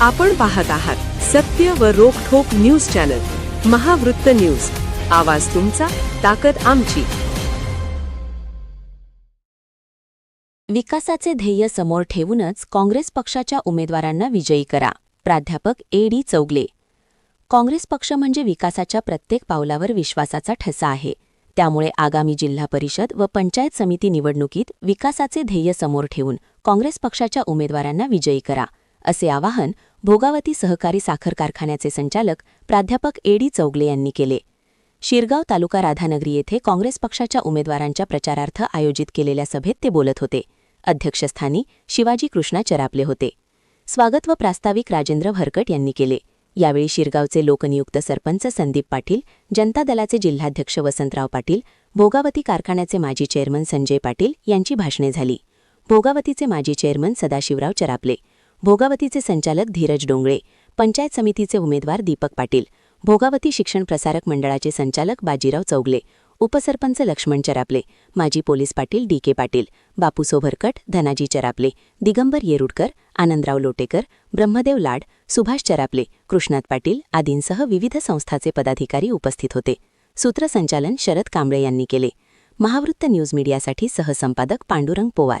आपण पाहत आहात सत्य व रोखोक न्यूज चॅनल महावृत्त न्यूज. आवाज तुमचा ताकद आमची. विकासाचे ध्येय समोर ठेवूनच काँग्रेस पक्षाच्या उमेदवारांना विजयी करा प्राध्यापक ए डी चौगले. काँग्रेस पक्ष म्हणजे विकासाच्या प्रत्येक पावलावर विश्वासाचा ठसा आहे. त्यामुळे आगामी जिल्हा परिषद व पंचायत समिती निवडणुकीत विकासाचे ध्येय समोर ठेवून काँग्रेस पक्षाच्या उमेदवारांना विजयी करा असे आवाहन भोगावती सहकारी साखर कारखान्याचे संचालक प्राध्यापक ए डी चौगले यांनी केले. शिरगाव तालुका राधानगरी येथे काँग्रेस पक्षाच्या उमेदवारांच्या प्रचारार्थ आयोजित केलेल्या सभेत ते बोलत होते. अध्यक्षस्थानी शिवाजी कृष्णा चरापले होते. स्वागत व प्रास्ताविक राजेंद्र भरकट यांनी केले. यावेळी शिरगावचे लोकनियुक्त सरपंच संदीप पाटील जनता दलाचे जिल्हाध्यक्ष वसंतराव पाटील भोगावती कारखान्याचे माजी चेअरमन संजय पाटील यांची भाषणे झाली. भोगावतीचे माजी चेअरमन सदाशिवराव चरापले. भोगावतीचे संचालक धीरज डोंगळे पंचायत समितीचे उमेदवार दीपक पाटील भोगावती शिक्षण प्रसारक मंडळाचे संचालक बाजीराव चौगले उपसरपंच लक्ष्मण चरापले माजी police Patil D K Patil Bapu Sobharkat Dhanaji Charaple Digambar Yerudkar Anandrao Lotekar Brahmadev Lad Subhash Charaple Krishnat Patil आदींसह विविध संस्थाचे पदाधिकारी उपस्थित होते. सूत्रसंचालन शरद कांबळे यांनी केले. महावृत्त न्यूज मीडियासाठी सहसंपादक पांडुरंग पोवार.